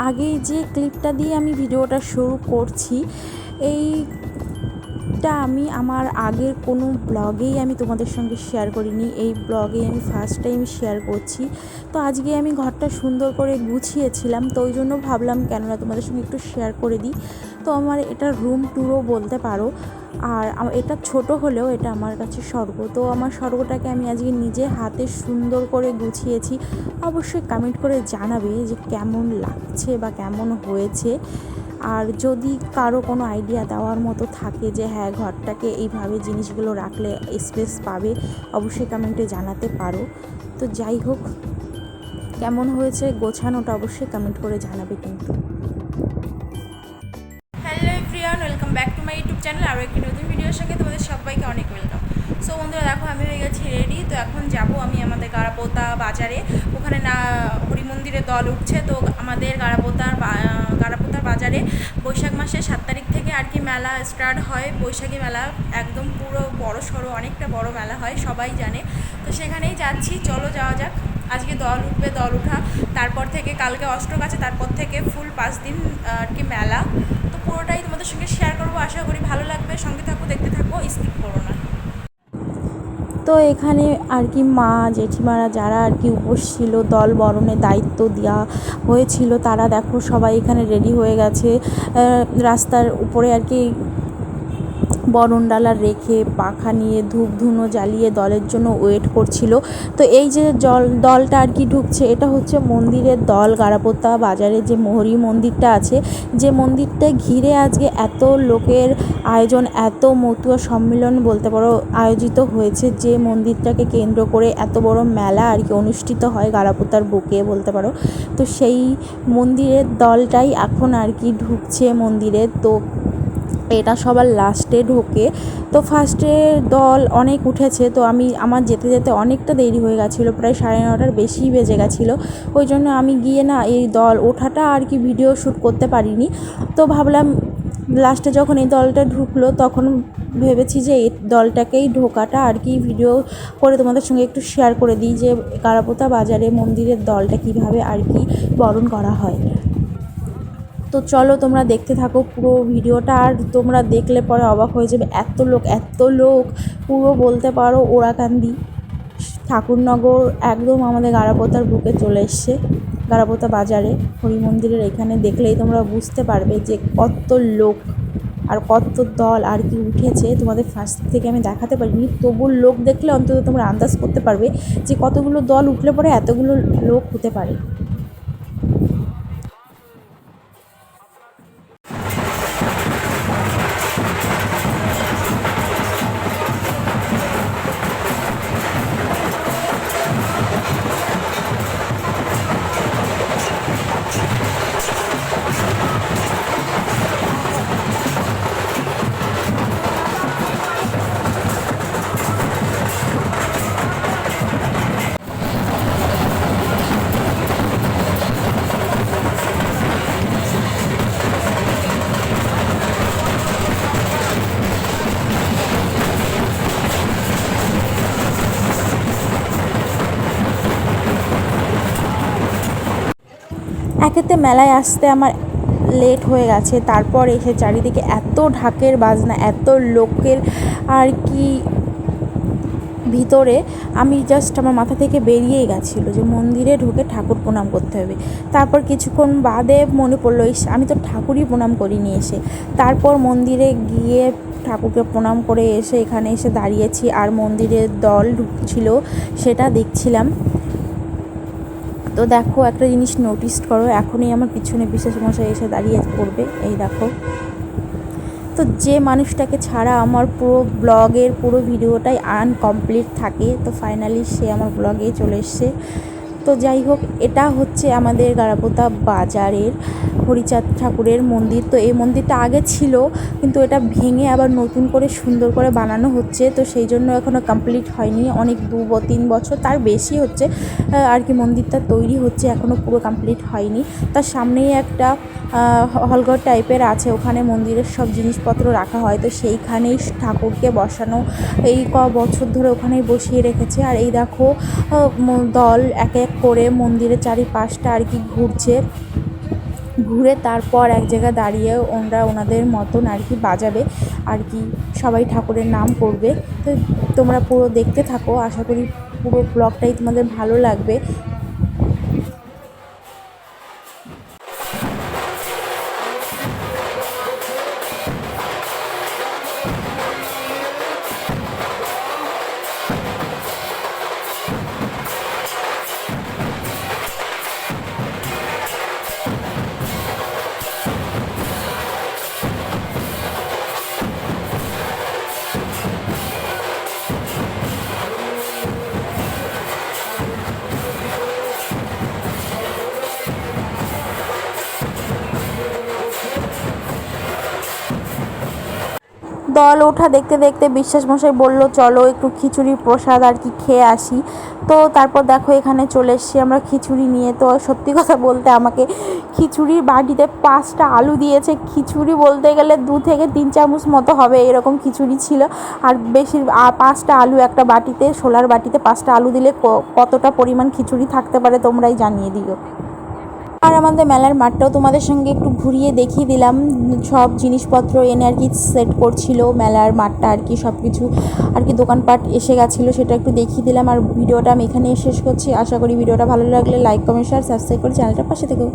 আগেই যে ক্লিপটা দিয়ে আমি ভিডিওটা শুরু করছি এইটা আমি আমার আগের কোনো ব্লগেই আমি তোমাদের সঙ্গে শেয়ার করিনি। এই ব্লগে আমি ফার্স্ট টাইম শেয়ার করছি। তো আজকে আমি ঘরটা সুন্দর করে গুছিয়েছিলাম, তো ওই জন্য ভাবলাম কেননা তোমাদের সঙ্গে একটু শেয়ার করে দিই। তো আমার এটা রুম ট্যুরও বলতে পারো। আর এটা ছোট হলেও এটা আমার কাছে স্বর্গ। তো আমার স্বর্গটাকে আমি আজকে নিজে হাতে সুন্দর করে গুছিয়েছি। অবশ্যই কমেন্ট করে জানাবে যে কেমন লাগছে বা কেমন হয়েছে। আর যদি কারও কোনো আইডিয়া দেওয়ার মতো থাকে যে হ্যাঁ ঘরটাকে এইভাবে জিনিসগুলো রাখলে স্পেস পাবে, অবশ্যই কমেন্টে জানাতে পারো। তো যাই হোক, কেমন হয়েছে গোছানোটা অবশ্যই কমেন্ট করে জানাবে কিন্তু। Hello everyone welcome back to my YouTube channel আরও একটি নতুন ভিডিওর সঙ্গে তোমাদের সবাইকে অনেক ওয়েলকাম সো বন্ধুরা, দেখো, আমি হয়ে গেছি রেডি তো এখন যাব আমি আমাদের গাড়াপোতা বাজারে। ওখানে না হরি মন্দিরে দল উঠছে। তো আমাদের গাড়াপোতার গাড়াপোতার বাজারে বৈশাখ মাসের সাত তারিখ থেকে আর কি মেলা স্টার্ট হয়। বৈশাখী মেলা একদম পুরো বড় সড়ো, অনেকটা বড় মেলা হয়, সবাই জানে। তো সেখানেই যাচ্ছি। চলো, যাওয়া যাক। আজকে দল উঠবে, দল উঠা তারপর থেকে কালকে অষ্টক আছে, তারপর থেকে ফুল পাঁচ দিন আর কি মেলা। তো পুরোটাই তোমাদের সঙ্গে শেয়ার করব। আশা করি ভালো লাগবে। সঙ্গে থাকো, দেখতে থাকো স্কিপ করো না। তো এখানে আর কি মা, জেঠিমারা যারা আর কি উপোস ছিল দল বরণের দায়িত্ব দেওয়া হয়েছিল, তারা দেখো সবাই এখানে রেডি হয়ে গেছে। রাস্তার উপরে আর কি বরণ ডালা রেখে পাখা নিয়ে ধূপ ধুনো জ্বালিয়ে দলের জন্য ওয়েট করছিল। তো এই যে জল, দলটা আর কি ঢুকছে, এটা হচ্ছে মন্দিরের দল গারাপোতা বাজারে যে মোহরি মন্দিরটা আছে, যে মন্দিরটা ঘিরে আজকে এত লোকের আয়োজন, এত মতুয়া সম্মেলন বলতে পারো, আয়োজিত হয়েছে যে মন্দিরটাকে কেন্দ্র করে এত বড় মেলা আর কি অনুষ্ঠিত হয় গারাপোতার বুকে বলতে পারো। তো সেই মন্দিরের দলটাই এখন আর কি ঢুকছে মন্দিরে। তো এটা সবার লাস্টে ঢোকে। তো ফার্স্টে দল অনেক উঠেছে, তো আমি, আমার যেতে যেতে অনেকটা দেরি হয়ে গেছিল, প্রায় সাড়ে নটার বেশি বেজে গেছিল। ওই জন্য আমি গিয়ে না এই দল ওঠাটা আর কি ভিডিও শ্যুট করতে পারিনি। তো ভাবলাম লাস্টে যখন এই দলটা ঢুকলো, তখন ভেবেছি যে এই দলটাকেই ঢোকাটা আর কি ভিডিও করে তোমাদের সঙ্গে একটু শেয়ার করে দিই যে কারাপোতা বাজারে মন্দিরের দলটা কীভাবে আর কি বরণ করা হয়। তো চলো তোমরা দেখতে থাকো পুরো ভিডিওটা, আর তোমরা দেখলে পরে অবাক হয়ে যাবে, এত লোক এত লোক। পুরো বলতে পারো ওরাকান্দি ঠাকুরনগর একদম আমাদের গারাপোতার বুকে চলে এসছে, গারাপোতা বাজারে হরি মন্দিরের এখানে। দেখলেই তোমরা বুঝতে পারবে যে কত লোক আর কত দল আর কি উঠেছে। তোমাদের ফার্স্ট থেকে আমি দেখাতে পারিনি, তবু লোক দেখলে অন্তত তোমরা আন্দাজ করতে পারবে যে কতগুলো দল উঠলে পরে এতগুলো লোক হতে পারে। একেতে মেলায় আসতে আমার লেট হয়ে গেছে। তারপর এসে চারিদিকে এত ঢাকের বাজনা, এত লোকের আর কি ভিতরে আমি জাস্ট আমার মাথা থেকে বেরিয়েই গেছিল যে মন্দিরে ঢুকে ঠাকুর প্রণাম করতে হবে। তারপর কিছুক্ষণ বাদে মনে পড়ল, ইস, আমি তো ঠাকুরই প্রণাম করিনি এসে। তারপর মন্দিরে গিয়ে ঠাকুরকে প্রণাম করে এসে এখানে এসে দাঁড়িয়েছি। আর মন্দিরের দল ঢুকছিল, সেটা দেখছিলাম। তো দেখো, একটা জিনিস নোটিস করো, এখনই আমার পিছনে বিশেষ মশাই এসে দাঁড়িয়ে পড়বে। এই দেখো। তো যে মানুষটাকে ছাড়া আমার পুরো ব্লগের পুরো ভিডিওটাই আনকমপ্লিট থাকে, তো ফাইনালি সে আমার ব্লগে চলে এসছে। তো যাই হোক, এটা হচ্ছে আমাদের গারাপোতা বাজারের হরিচাঁদ ঠাকুরের মন্দির। তো এই মন্দিরটা আগে ছিল, কিন্তু এটা ভেঙে আবার নতুন করে সুন্দর করে বানানো হচ্ছে। তো সেই জন্য এখনও কমপ্লিট হয়নি। অনেক দু তিন বছর, তার বেশি হচ্ছে। আর কি মন্দিরটা তৈরি হচ্ছে এখনও পুরো কমপ্লিট হয়নি। তার সামনেই একটা হলঘর টাইপের আছে। ওখানে মন্দিরের সব জিনিসপত্র রাখা হয়। তো সেইখানেই ঠাকুরকে বসানো এই ক বছর ধরে ওখানেই বসিয়ে রেখেছে। আর এই দেখো দল এক এক করে মন্দিরের চারিপাশটা আর কি ঘুরছে। ঘুরে তারপর এক জায়গায় দাঁড়িয়ে ওনারা ওনাদের মতন আর কি বাজাবে, আর কি সবাই ঠাকুরের নাম করবে। তো তোমরা পুরো দেখতে থাকো, আশা করি পুরো ব্লগটাই তোমাদের ভালো লাগবে। দল ওঠা দেখতে দেখতে বিশ্বাস মশাই বলল, চলো একটু খিচুড়ি প্রসাদ আর কি খেয়ে আসি। তো তারপর দেখো এখানে চলে এসেছি আমরা খিচুড়ি নিয়ে। তো সত্যি কথা বলতে আমাকে খিচুড়ির বাটিতে পাঁচটা আলু দিয়েছে। খিচুড়ি বলতে গেলে দু থেকে তিন চামচ মতো হবে এরকম খিচুড়ি ছিল। আর বেশি আ- পাঁচটা আলু একটা বাটিতে, সোলার বাটিতে পাঁচটা আলু দিলে কতটা পরিমাণ খিচুড়ি থাকতে পারে তোমরাই জানিয়ে দিও। আর আমাদের মেলার মাঠটাও তোমাদের সঙ্গে একটু ঘুরিয়ে দেখিয়ে দিলাম। সব জিনিসপত্র এনে আর কি সেট করছিল মেলার মাঠটা আর কি সব কিছু আর কি দোকানপাট এসে গেছিল সেটা একটু দেখিয়ে দিলাম। আর ভিডিওটা আমি এখানেই শেষ করছি। আশা করি ভিডিওটা ভালো লাগলে লাইক কমেন্ট শেয়ার সাবস্ক্রাইব করে চ্যানেলটার পাশে থেকো।